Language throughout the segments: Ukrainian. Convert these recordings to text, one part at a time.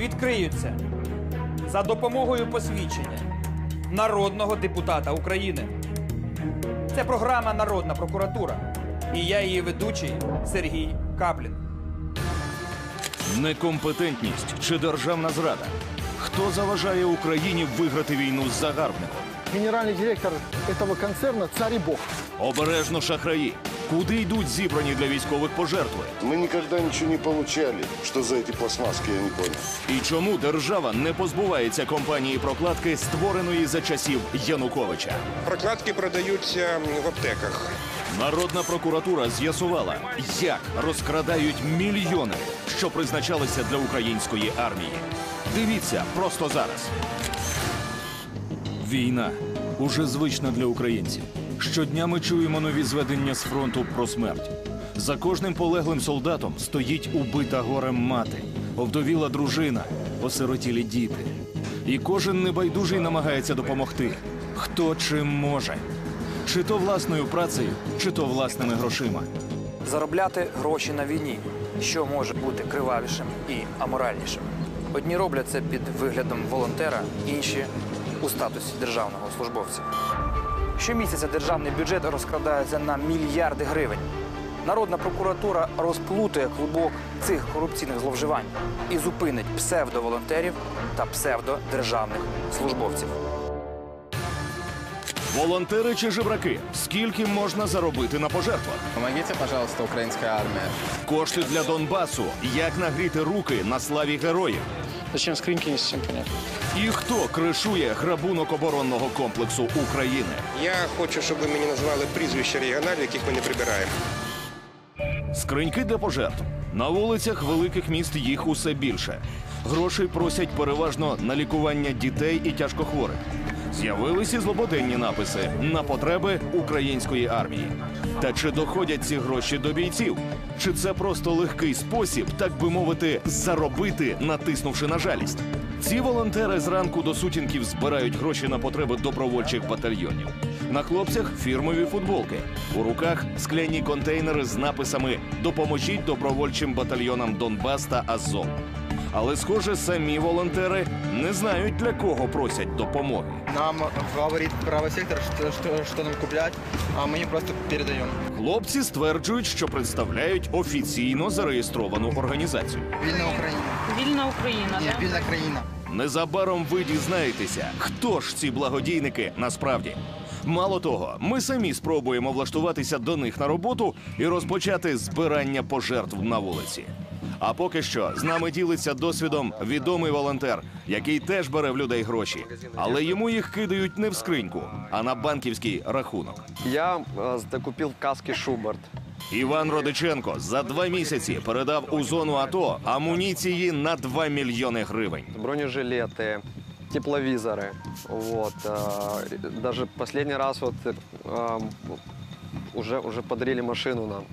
відкриються за допомогою посвідчення народного депутата України. Це програма Народна прокуратура. І я її ведучий Сергій Каплін. Некомпетентність чи державна зрада. Хто заважає Україні виграти війну з загарбником? Генеральный директор этого концерна царь и бог. Обережно шахраї. Куди йдуть зібрані для військових пожертви? Мы никогда ничего не получали. Что за эти пластмасски, я не понял. І чому держава не позбувається компанії прокладки, створеної за часів Януковича? Прокладки продаються в аптеках. Народна прокуратура з'ясувала, як розкрадають мільйони, що призначалися для української армії. Дивіться просто зараз. Війна уже звична для українців. Щодня ми чуємо нові зведення з фронту про смерть. За кожним полеглим солдатом стоїть убита горем мати, овдовіла дружина, осиротілі діти. І кожен небайдужий намагається допомогти. Хто чим може. Чи то власною працею, чи то власними грошима. Заробляти гроші на війні, що може бути кривавішим і аморальнішим. Одні роблять це під виглядом волонтера, інші у статусі державного службовця. Щомісяця державний бюджет розкрадається на мільярди гривень. Народна прокуратура розплутує клубок цих корупційних зловживань і зупинить псевдоволонтерів та псевдодержавних службовців. Волонтери чи жебраки? Скільки можна заробити на пожертвах? Помогите, пожалуйста, украинская армия. Кошти для Донбасу. Як нагріти руки на славі героїв? Зачем скриньки, не понятно. І хто кришує грабунок оборонного комплексу України? Я хочу, щоб ви мені назвали прізвища регіоналів, яких ми не прибираємо. Скриньки для пожертв. На вулицях великих міст їх усе більше. Грошей просять переважно на лікування дітей і тяжкохворих. З'явилися злободенні написи на потреби української армії. Та чи доходять ці гроші до бійців? Чи це просто легкий спосіб, так би мовити, заробити, натиснувши на жалість? Ці волонтери зранку до сутінків збирають гроші на потреби добровольчих батальйонів. На хлопцях фірмові футболки, у руках скляні контейнери з написами Допоможіть добровольчим батальйонам Донбас та Азов. Але, схоже, самі волонтери не знають для кого просять допомоги. Нам говорит правый сектор, что, что, что нам куплять, а мы им просто передаем. Хлопці стверджують, що представляють офіційно зареєстровану організацію. Вільна Україна. Вільна Україна, Ні, вільна країна. Незабаром ви дізнаєтеся, хто ж ці благодійники насправді. Мало того, ми самі спробуємо влаштуватися до них на роботу і розпочати збирання пожертв на вулиці. А поки що з нами ділиться досвідом відомий волонтер, який теж бере в людей гроші, але йому їх кидають не в скриньку, а на банківський рахунок. Я э, закупил каски Шуберт. Іван Родиченко за два місяці передав у зону АТО амуніції на 2 мільйони гривень. бронежилеты, тепловизоры. Вот. э, Даже последний раз вот э, уже, уже подарили машину нам.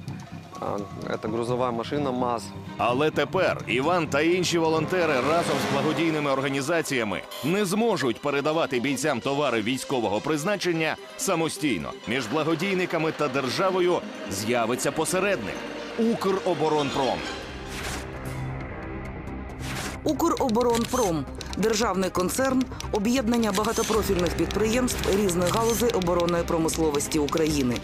А, Это грузовая машина МАЗ. Але тепер Іван та інші волонтери разом з благодійними організаціями не зможуть передавати бійцям товари військового призначення самостійно. Між благодійниками та державою з'явиться посередник Укроборонпром. Укроборонпром державний концерн, об'єднання багатопрофільних підприємств різних галузей оборонної промисловості України.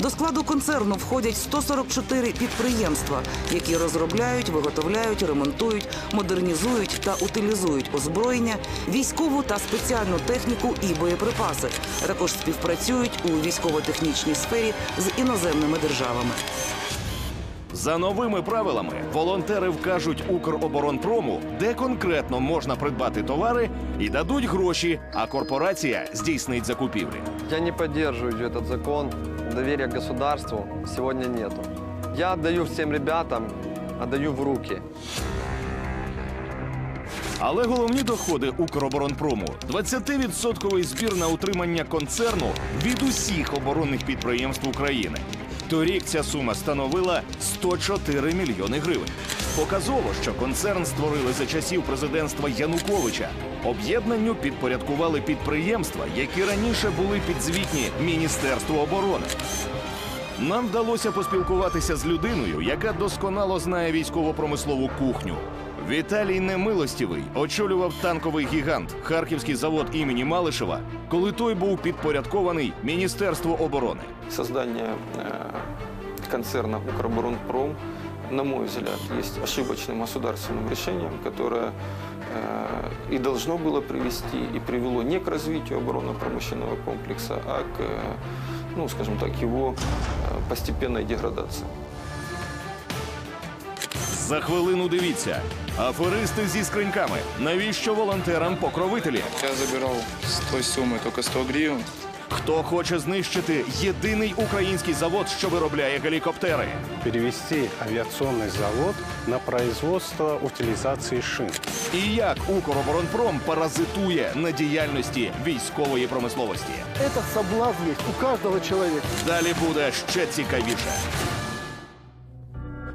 До складу концерну входять 144 підприємства, які розробляють, виготовляють, ремонтують, модернізують та утилізують озброєння, військову та спеціальну техніку і боєприпаси. а Також співпрацюють у військово-технічній сфері з іноземними державами. За новими правилами волонтери вкажуть Укроборонпрому, де конкретно можна придбати товари, і дадуть гроші, а корпорація здійснить закупівлі. Я не поддерживаю этот закон. Доверия к государству сегодня нету. Я отдаю всем ребятам, отдаю в руки. Але головні доходи Укроборонпрому 20% збір на утримання концерну від усіх оборонних підприємств України. Торік ця сума становила 104 мільйони гривень. Показово, що концерн створили за часів президентства Януковича. Об'єднанню підпорядкували підприємства, які раніше були підзвітні Міністерству оборони. Нам вдалося поспілкуватися з людиною, яка досконало знає військово-промислову кухню. Віталій Немилостівий очолював танковий гігант Харківський завод імені Малишева, коли той був підпорядкований Міністерству оборони. Создание э, концерна «Укроборонпром», на мой взгляд, есть ошибочным государственным решением, которое э, и должно было привести, и привело не к развитию оборонно-промышленного комплекса, а к, э, ну, скажем так, его э, постепенной деградации. За хвилину дивіться. Аферисти зі скриньками. Навіщо волонтерам покровителі? Я забирал с той суммы только 100 гривен. Хто хоче знищити єдиний український завод, що виробляє гелікоптери? перевести авіаційний завод на производство утилізації шин. І як Укроборонпром паразитує на діяльності військової промисловості? Этот соблазн у кожного чоловіка. Далі буде ще цікавіше.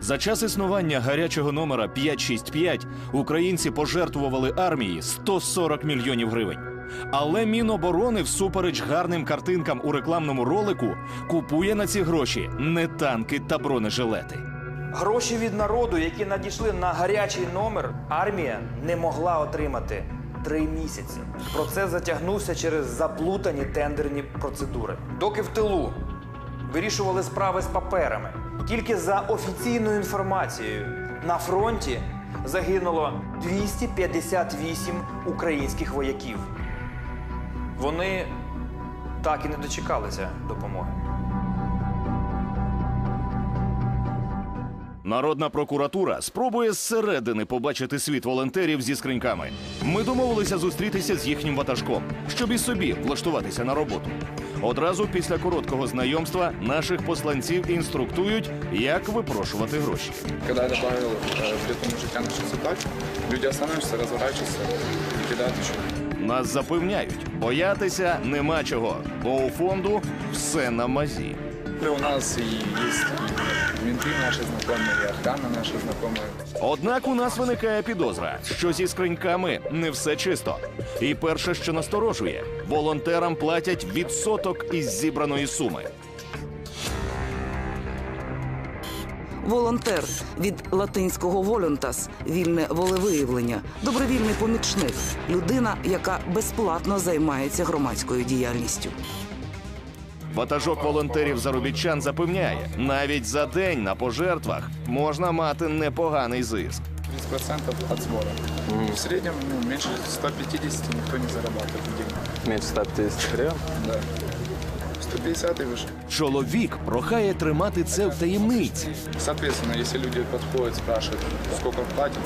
За час існування гарячого номера 565 українці пожертвували армії 140 мільйонів гривень. Але Міноборони, всупереч гарним картинкам у рекламному ролику, купує на ці гроші не танки та бронежилети. Гроші від народу, які надійшли на гарячий номер, армія не могла отримати три місяці. Процес затягнувся через заплутані тендерні процедури. Доки в тилу вирішували справи з паперами. Тільки за офіційною інформацією на фронті загинуло 258 українських вояків. Вони так і не дочекалися допомоги. Народна прокуратура спробує зсередини побачити світ волонтерів зі скриньками. Ми домовилися зустрітися з їхнім ватажком, щоб і собі влаштуватися на роботу. Одразу після короткого знайомства наших посланців інструктують, як випрошувати гроші. Коли я добавил э, где-то на 600 баксов, люди останавливаются, разворачиваются і кидають ще. Нас запевняють, боятися нема чого, бо у фонду все на мазі. У нас и есть и менты наши знакомые, и охрана наша знакомая. Однак у нас виникає підозра, що зі скриньками не все чисто. І перше, що насторожує, волонтерам платять відсоток із зібраної суми. Волонтер від латинського волюнтас вільне волевиявлення, добровільний помічник, людина, яка безплатно займається громадською діяльністю. Ватажок волонтерів заробітчан запевняє, навіть за день на пожертвах можна мати непоганий зиск. 30% от сбора. В среднем ну, меньше 150 никто не зарабатывает в день. Меньше 150 гривен. Да. 150 и выше. Чоловік прохає тримати це в таємниці. Соответственно, если люди подходят, спрашивают, сколько платят,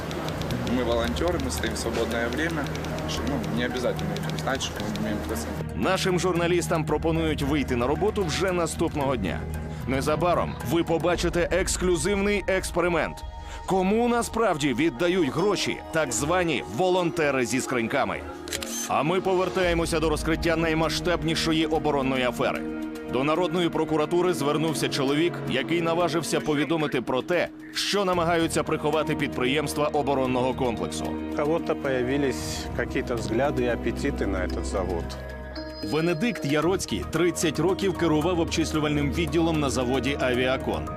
мы волонтеры, мы стоим в свободное время. что, Ну, не обязательно этим знать, что мы имеем процент. Нашим журналістам пропонують вийти на роботу вже наступного дня. Незабаром ви побачите ексклюзивний експеримент. Кому насправді віддають гроші так звані волонтери зі скриньками. А ми повертаємося до розкриття наймасштабнішої оборонної афери. До народної прокуратури звернувся чоловік, який наважився повідомити про те, що намагаються приховати підприємства оборонного комплексу. У кого-то появились какие-то взгляды и аппетиты на этот завод. Венедикт Яроцький 30 років керував обчислювальним відділом на заводі Авіакон.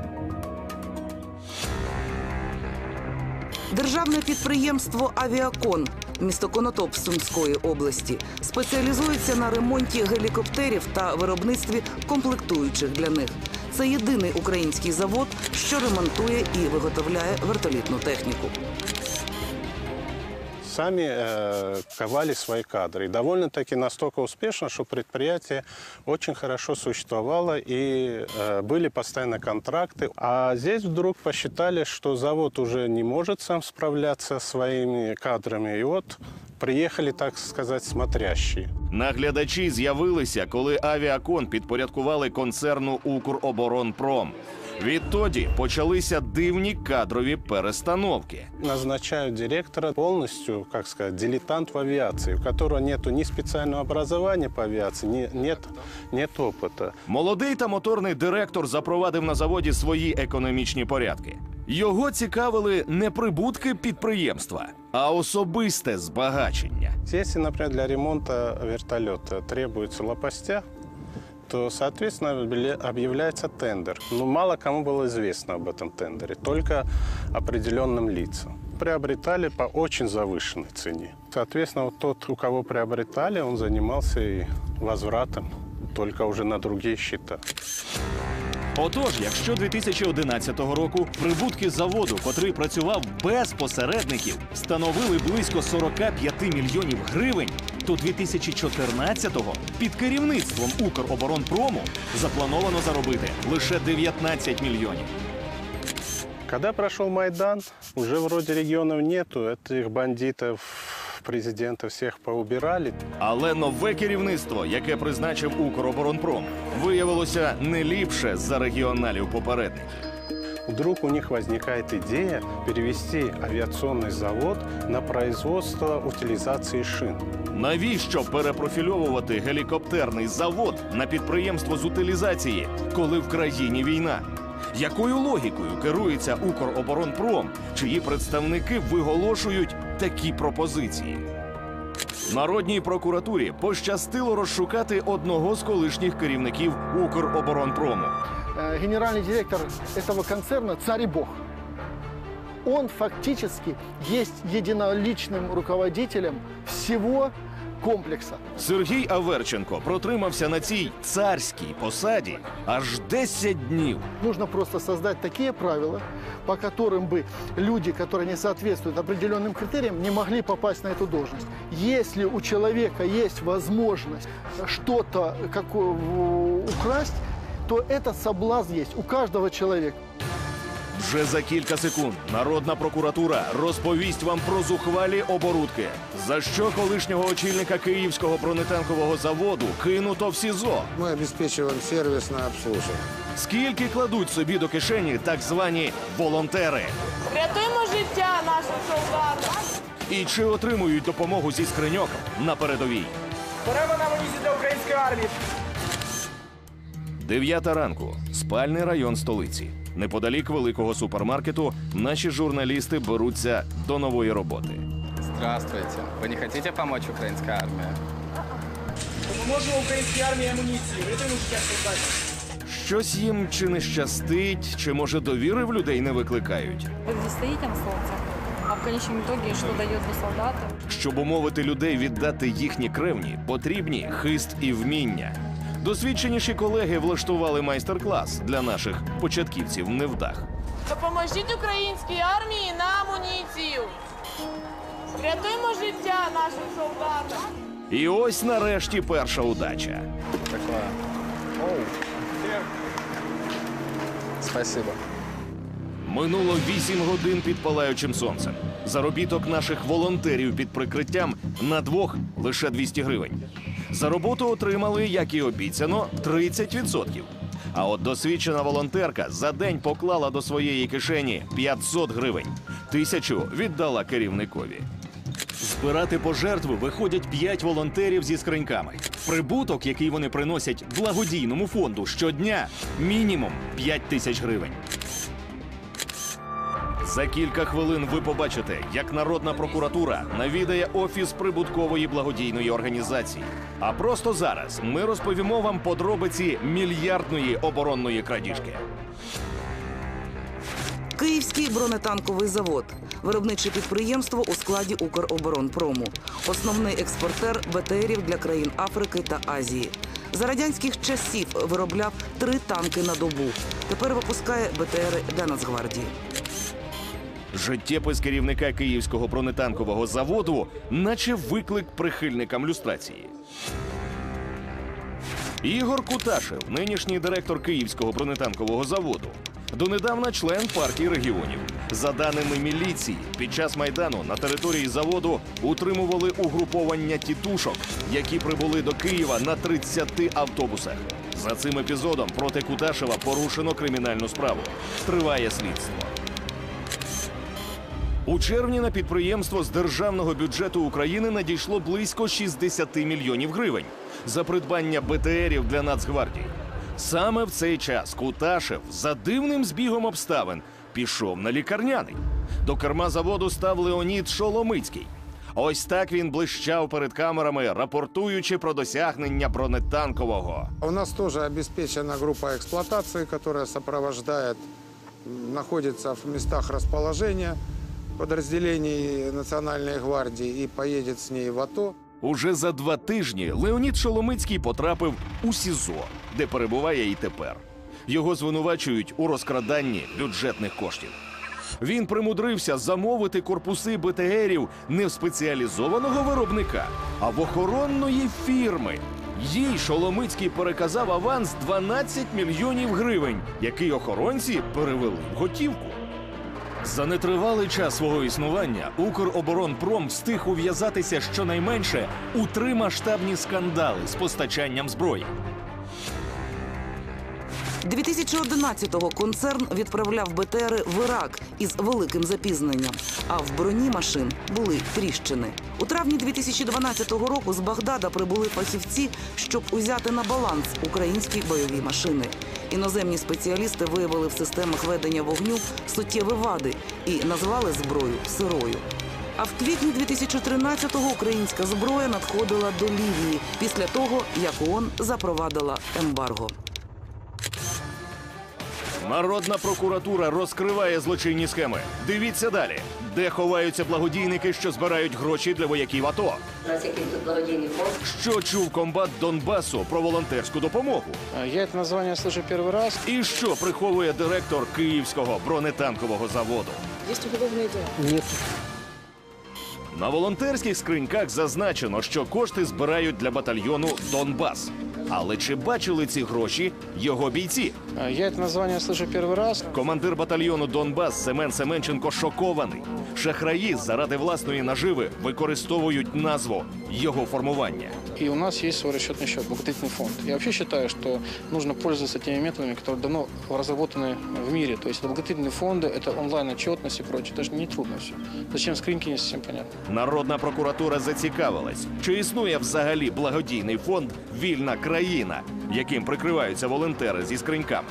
Державне підприємство Авіакон, місто Конотоп Сумської області, спеціалізується на ремонті гелікоптерів та виробництві комплектуючих для них. Це єдиний український завод, що ремонтує і виготовляє вертолітну техніку Сами э, ковали свои кадры. И довольно-таки настолько успешно, что предприятие очень хорошо существовало и э, были постоянно контракты. А здесь вдруг посчитали, что завод уже не может сам справляться со своими кадрами. И вот приехали, так сказать, смотрящие. Наглядачі з'явилися, коли авіакон підпорядкували концерну Укроборонпром. Відтоді почалися дивні кадрові перестановки. Назначают директора полностью, как сказать, дилетант в авиации, у которого нету ни специального образования по авиации, ни- нет, нет опыта. Молодий та моторний директор запровадив на заводі свої економічні порядки. Його цікавили не прибутки підприємства, а особисте збагачення. Если, например, для ремонта вертолета требуется лопастя, то, соответственно, объявля- объявляется тендер. Но мало кому было известно об этом тендере, только определенным лицам. Приобретали по очень завышенной цене. Соответственно, вот тот, у кого приобретали, он занимался и возвратом, только уже на другие счета. Отож, якщо 2011 року прибутки заводу, котрий працював без посередників, становили близько 45 мільйонів гривень, то 2014-го під керівництвом Укроборонпрому заплановано заробити лише 19 мільйонів. Когда прошел Майдан, уже вроде регионов нету, этих бандитов, президента всех поубирали. Але нове керівництво, яке призначив Укроборонпром, виявилося не ліпше за регіоналів попередників. Вдруг у них возникает идея перевести авиационный завод на производство утилизации шин. Навіщо перепрофільовувати гелікоптерний завод на підприємство з утилізації, коли в країні війна? Якою логікою керується Укроборонпром, чиї представники виголошують такі пропозиції? Народній прокуратурі пощастило розшукати одного з колишніх керівників Укроборонпрому. Э, Генеральный директор этого концерна – царь и бог. Он фактически есть единоличным руководителем всего комплекса. Сергій Аверченко протримався на цій царській посаді аж 10 днів. Нужно просто создать такие правила, по которым бы люди, которые не соответствуют определенным критериям, не могли попасть на эту должность. Если у человека есть возможность что-то како- в- украсть, то этот соблазн есть у каждого человека. Вже за кілька секунд народна прокуратура розповість вам про зухвалі оборудки, за що колишнього очільника київського бронетанкового заводу кинуто в СІЗО. Мы обеспечиваем сервисное обслуживание. Скільки кладуть собі до кишені так звані волонтери? Рятуємо життя нашим солдатам. І чи отримують допомогу зі скриньок на передовій? Беремо на амуніцію для української армії. Дев'ята ранку. Спальний район столиці. Неподалік великого супермаркету наші журналісти беруться до нової роботи. Здравствуйте. Ви не хочете помочь українській армії? Допоможемо українській армії амуніції. Рятуємо життя солдатів. Щось їм чи не щастить, чи може довіри в людей не викликають. Ви здесь стоїте на солнце, а в конечном итоге что дает до солдата? Щоб умовити людей віддати їхні кревні, потрібні хист і вміння. Досвідченіші колеги влаштували майстер-клас для наших початківців невдах. Допоможіть українській армії на амуніцію. Рятуємо життя нашим солдатам. І ось нарешті перша удача. Такое. Оу. Спасибо. Минуло 8 годин під палаючим сонцем. Заробіток наших волонтерів під прикриттям на двох лише 200 гривень. За роботу отримали, як і обіцяно, 30%. А от досвідчена волонтерка за день поклала до своєї кишені 500 гривень. Тисячу віддала керівникові. Збирати пожертви виходять 5 волонтерів зі скриньками. Прибуток, який вони приносять благодійному фонду щодня, мінімум 5 тисяч гривень. За кілька хвилин ви побачите, як народна прокуратура навідає офіс прибуткової благодійної організації. А просто зараз ми розповімо вам подробиці мільярдної оборонної крадіжки. Київський бронетанковий завод. Виробниче підприємство у складі Укроборонпрому. Основний експортер БТРів для країн Африки та Азії. За радянських часів виробляв три танки на добу. Тепер випускає БТРи для Нацгвардії. Життєпис керівника київського бронетанкового заводу, наче виклик прихильникам люстрації. Ігор Куташев, нинішній директор Київського бронетанкового заводу, донедавна член партії регіонів. За даними міліції, під час майдану на території заводу утримували угруповання тітушок, які прибули до Києва на 30 автобусах. За цим епізодом проти Куташева порушено кримінальну справу. Триває слідство. У червні на підприємство з державного бюджету України надійшло близько 60 мільйонів гривень за придбання БТРів для Нацгвардії. Саме в цей час Куташев за дивним збігом обставин пішов на лікарняний. До керма заводу став Леонід Шоломицький. Ось так він блищав перед камерами, рапортуючи про досягнення бронетанкового. У нас тоже обеспечена группа эксплуатации, которая сопровождает, м, находится в местах расположения подразделений Национальной гвардии и поедет с ней в АТО. Уже за два тижні Леонід Шоломицький потрапив у СІЗО, де перебуває і тепер. Його звинувачують у розкраданні бюджетних коштів. Він примудрився замовити корпуси БТРів не в спеціалізованого виробника, а в охоронної фірми. Їй Шоломицький переказав аванс 12 мільйонів гривень, який охоронці перевели в готівку. За нетривалий час свого існування Укроборонпром встиг ув'язатися щонайменше у три масштабні скандали з постачанням зброї. 2011-го концерн відправляв БТРи в Ірак із великим запізненням, а в броні машин були тріщини. У травні 2012 року з Багдада прибули фахівці, щоб узяти на баланс українські бойові машини. Іноземні спеціалісти виявили в системах ведення вогню суттєві вади і назвали зброю сирою. А в квітні 2013-го українська зброя надходила до Лівії після того, як ООН запровадила ембарго. Народна прокуратура розкриває злочинні схеми. Дивіться далі, де ховаються благодійники, що збирають гроші для вояків АТО. У нас якийсь тут благодійний фонд. Що чув комбат Донбасу про волонтерську допомогу? Я это название слышу первый раз. І що приховує директор Київського бронетанкового заводу? Есть уголовное дело. Нет. На волонтерських скриньках зазначено, що кошти збирають для батальйону Донбас. Але чи бачили ці гроші його бійці? Я это название слышу первый раз. Командир батальйону Донбас Семен Семенченко шокований. Шахраї заради власної наживи використовують назву його формування. И у нас есть свой расчетный счет, благотворительный фонд. Я вообще считаю, что нужно пользоваться теми методами, которые давно разработаны в мире. То есть это благотворительные фонды, это онлайн-отчетность и прочее. Это же не трудно все. Зачем скринки, не совсем понятно. Народна прокуратура зацікавилась, чи існує взагалі благодійний фонд Вільна країна, яким прикриваються волонтери зі скриньками.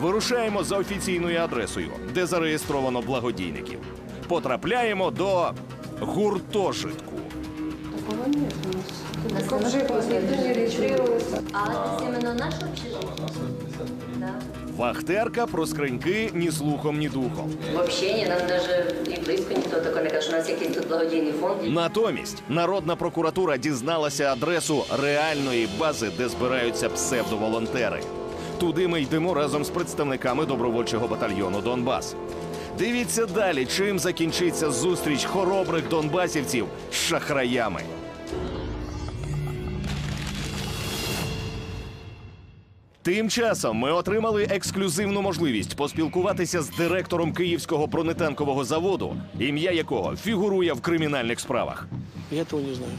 Вирушаємо за офіційною адресою, де зареєстровано благодійників. Потрапляємо до гуртожитку. Такого нет у нас. Как же никто не регистрировался. А это? Вахтерка про скриньки ні слухом, ні духом. Вообще ні, нам даже і близько ніхто такого не каже, що у нас якийсь тут благодійний фонд. Натомість народна прокуратура дізналася адресу реальної бази, де збираються псевдоволонтери. Туди ми йдемо разом з представниками добровольчого батальйону Донбас. Дивіться далі, чим закінчиться зустріч хоробрих донбасівців з шахраями. Тим часом ми отримали ексклюзивну можливість поспілкуватися з директором київського бронетанкового заводу, ім'я якого фігурує в кримінальних справах. Я этого не знаю.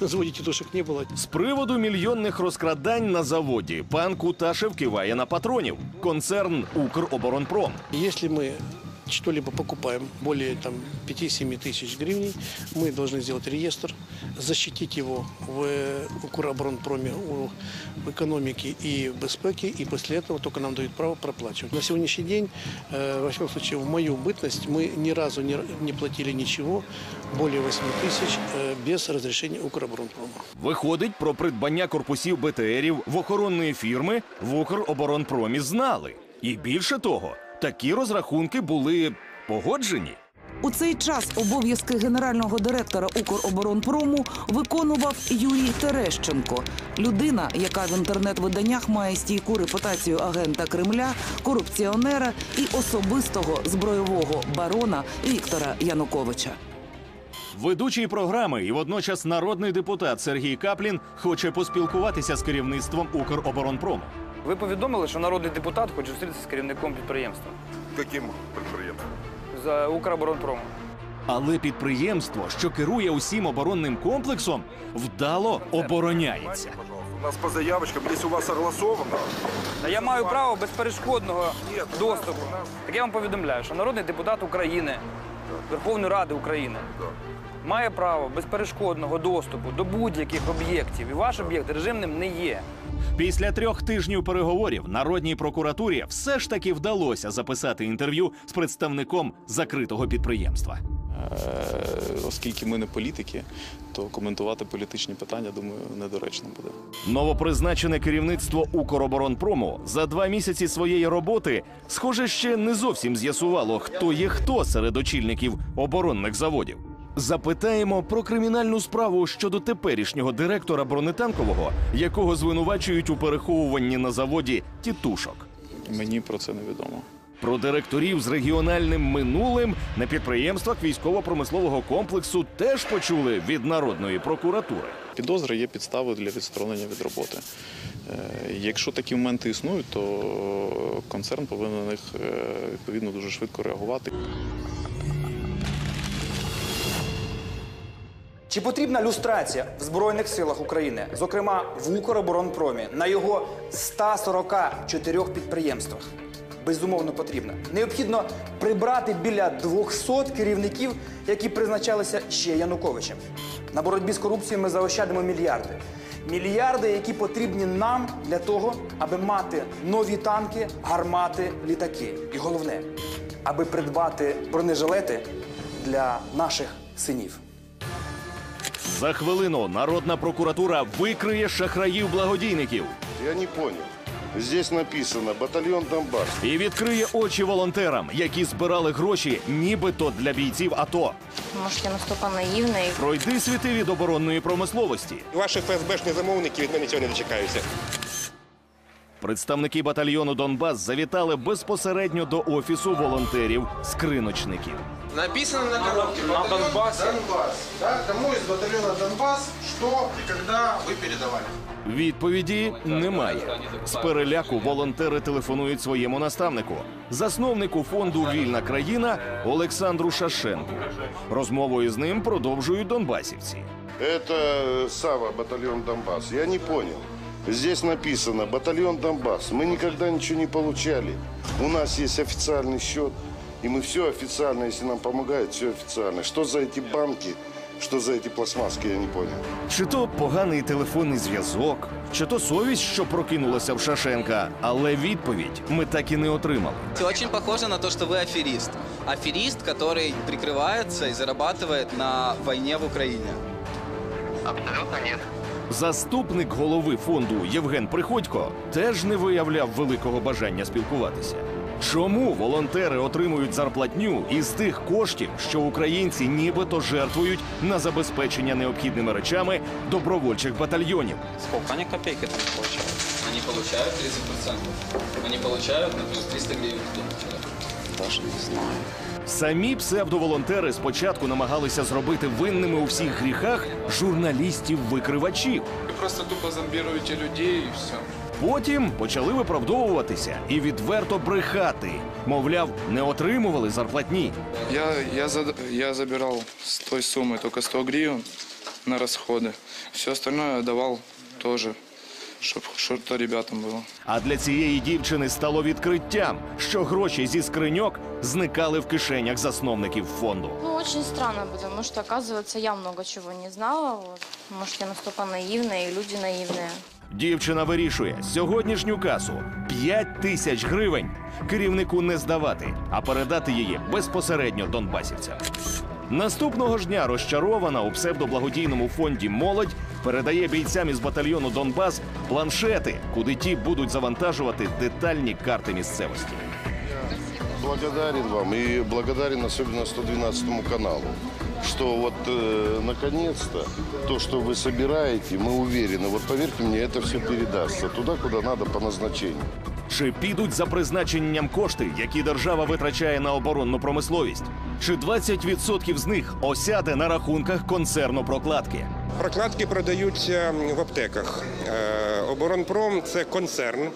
На заводе тетушек не было. З приводу мільйонних розкрадань на заводі пан Куташев киває на патронів. Концерн Укроборонпром. Если мы что-либо покупаем более там, 5-7 тысяч гривен, мы должны сделать реестр, защитить его в Укроборонпроме, у- в экономике и в безпеке, и после этого только нам дают право проплачивать. На сегодняшний день, э, во всяком случае, в мою бытность, мы ни разу не, не платили ничего более 8 тысяч э, без разрешения Укроборонпрома. Виходить, про придбання корпусів БТРів в охоронної фірми в Укроборонпромі знали. І більше того, такі розрахунки були погоджені. У цей час обов'язки генерального директора Укроборонпрому виконував Юрій Терещенко, людина, яка в інтернет-виданнях має стійку репутацію агента Кремля, корупціонера і особистого збройового барона Віктора Януковича. Ведучий програми і водночас народний депутат Сергій Каплін хоче поспілкуватися з керівництвом Укроборонпрому. Ви повідомили, що народний депутат хоче зустрітися з керівником підприємства. Каким предприятием? З з Укроборонпрому. Але підприємство, що керує усім оборонним комплексом, вдало обороняється. У нас по заявочкам, если у вас согласовано, Та я маю право безперешкодного доступу. Так я вам повідомляю, що народний депутат України, Верховної Ради України, має право безперешкодного доступу до будь-яких об'єктів. І ваш об'єкт режимним не є. Після трьох тижнів переговорів народній прокуратурі все ж таки вдалося записати інтерв'ю з представником закритого підприємства. Е, Оскільки ми не політики, то коментувати політичні питання, думаю, недоречно буде. Новопризначене керівництво Укроборонпрому за два місяці своєї роботи, схоже, ще не зовсім з'ясувало, хто є хто серед очільників оборонних заводів. Запитаємо про кримінальну справу щодо теперішнього директора бронетанкового, якого звинувачують у переховуванні на заводі тітушок. Мені про це невідомо. Про директорів з регіональним минулим на підприємствах військово-промислового комплексу теж почули від народної прокуратури. Підозри є підставою для відсторонення від роботи. Е, Якщо такі моменти існують, то концерн повинен на них е, відповідно дуже швидко реагувати. Чи потрібна люстрація в Збройних силах України, зокрема в Укроборонпромі, на його 144 підприємствах? Безумовно потрібна. Необхідно прибрати біля 200 керівників, які призначалися ще Януковичем. На боротьбі з корупцією ми заощадимо мільярди. Мільярди, які потрібні нам для того, аби мати нові танки, гармати, літаки. І головне, аби придбати бронежилети для наших синів. За хвилину народна прокуратура викриє шахраїв-благодійників Я не понял. Здесь написано «Батальон Донбасс». і відкриє очі волонтерам, які збирали гроші, нібито для бійців АТО. Може, я наступа наивна и Пройди світи від оборонної промисловості. Ваші ФСБшні замовники від мене цього не дочекаються. Представники батальйону Донбас завітали безпосередньо до офісу волонтерів-скриночників. Написано на коробке. На Донбассе. Донбасс. Да? Кому из батальона Донбасс, что и когда вы передавали? Відповіді немає. З переляку волонтери телефонують своєму наставнику, засновнику фонду Вільна країна Олександру Шашенку. Розмовою з ним продовжують донбасівці. Это э, Сава, батальон Донбасс. Я не понял. Здесь написано «Батальон Донбасс». Мы никогда ничего не получали. У нас есть официальный счет, и мы все официально, если нам помогают, все официально. Что за эти банки, что за эти пластмасски, я не понял. Чи то поганий телефонний зв'язок, чи то совість, що прокинулася в Шашенка, але відповідь ми так і не отримали. Очень похоже на то, что вы аферист. Аферист, который прикрывается и зарабатывает на войне в Украине. Абсолютно нет. Заступник голови фонду Євген Приходько теж не виявляв великого бажання спілкуватися. Чому волонтери отримують зарплатню із тих коштів, що українці нібито жертвують на забезпечення необхідними речами добровольчих батальйонів? Сколько они копейки там получают? Они получают 30%. Они получают, например, 300 гривен в день. Даже не знаю. Самі псевдоволонтери спочатку намагалися зробити винними у всіх гріхах журналістів-викривачів. Вы просто тупо зомбируете людей и все. Потім почали виправдовуватися і відверто брехати. Мовляв, не отримували зарплатні. Я, я, зад- я забирал с той суммы только 100 гривен на расходы. Все остальное я давал тоже, чтобы что-то ребятам было. А для цієї дівчини стало відкриттям, що гроші зі скриньок зникали в кишенях засновників фонду. Ну, очень странно, потому что, оказывается, я много чего не знала. Вот. Может, я настолько наивная, и люди наивные. Дівчина вирішує сьогоднішню касу 5 тисяч гривень керівнику не здавати, а передати її безпосередньо донбасівцям. Наступного ж дня розчарована у псевдоблагодійному фонді молодь передає бійцям із батальйону Донбас планшети, куди ті будуть завантажувати детальні карти місцевості. Благодарен вам и благодарен особенно 112 каналу, что вот э, наконец-то то, что вы собираете, мы уверены, вот поверьте мне, это все передастся туда, куда надо по назначению. Чи підуть за призначенням кошти, які держава витрачає на оборонну промисловість? Чи 20% з них осяде на рахунках концерну прокладки? Прокладки продаються в аптеках. Е, Оборонпром це концерн,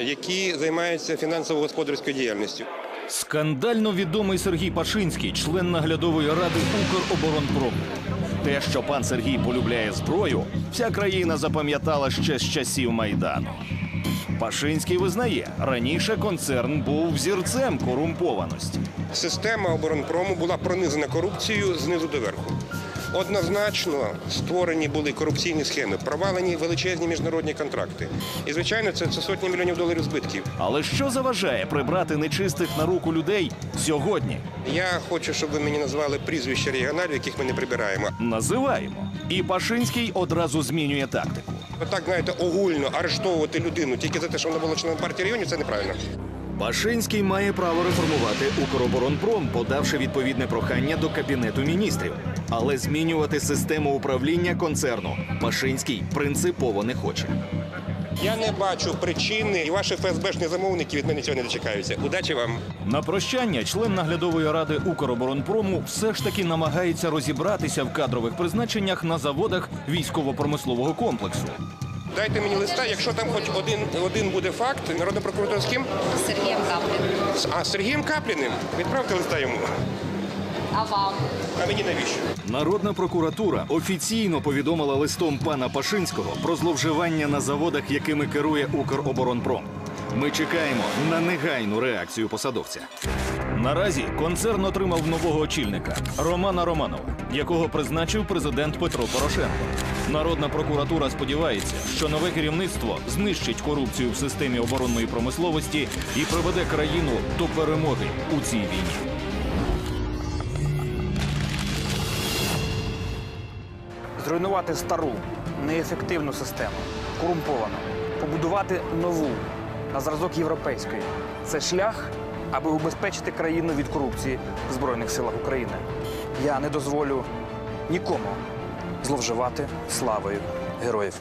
який займається фінансово-господарською діяльністю. Скандально відомий Сергій Пашинський, член наглядової ради Укроборонпрому. Те, що пан Сергій полюбляє зброю, вся країна запам'ятала ще з часів Майдану. Пашинський визнає, раніше концерн був взірцем корумпованості. Система оборонпрому була пронизана корупцією знизу до верху. Однозначно створені були корупційні схеми, провалені величезні міжнародні контракти. І, звичайно, це, це сотні мільйонів доларів збитків. Але що заважає прибрати нечистих на руку людей сьогодні? Я хочу, щоб ви мені назвали прізвища регіоналів, яких ми не прибираємо. Називаємо. І Пашинський одразу змінює тактику. Отак, знаєте, огульно арештовувати людину тільки за те, що вона була членом партії регіонів, це неправильно. Пашинський має право реформувати Укроборонпром, подавши відповідне прохання до кабінету міністрів. Але змінювати систему управління концерну Пашинський принципово не хоче. Я не бачу причини, і ваші ФСБшні замовники від мене цього не дочекаються. Удачі вам! На прощання член наглядової ради Укроборонпрому все ж таки намагається розібратися в кадрових призначеннях на заводах військово-промислового комплексу. Дайте мені листа, якщо там хоч один, один буде факт, народна прокуратура з ким? З Сергієм Капліним. А з Сергієм Капліним. Відправте листа йому. А вам? А мені навіщо? Народна прокуратура офіційно повідомила листом пана Пашинського про зловживання на заводах, якими керує Укроборонпром. Ми чекаємо на негайну реакцію посадовця. Наразі концерн отримав нового очільника Романа Романова, якого призначив президент Петро Порошенко. Народна прокуратура сподівається, що нове керівництво знищить корупцію в системі оборонної промисловості і приведе країну до перемоги у цій війні. Зруйнувати стару, неефективну систему, корумповану, побудувати нову на зразок європейської. Це шлях, аби убезпечити країну від корупції в Збройних силах України. Я не дозволю нікому зловживати славою героїв.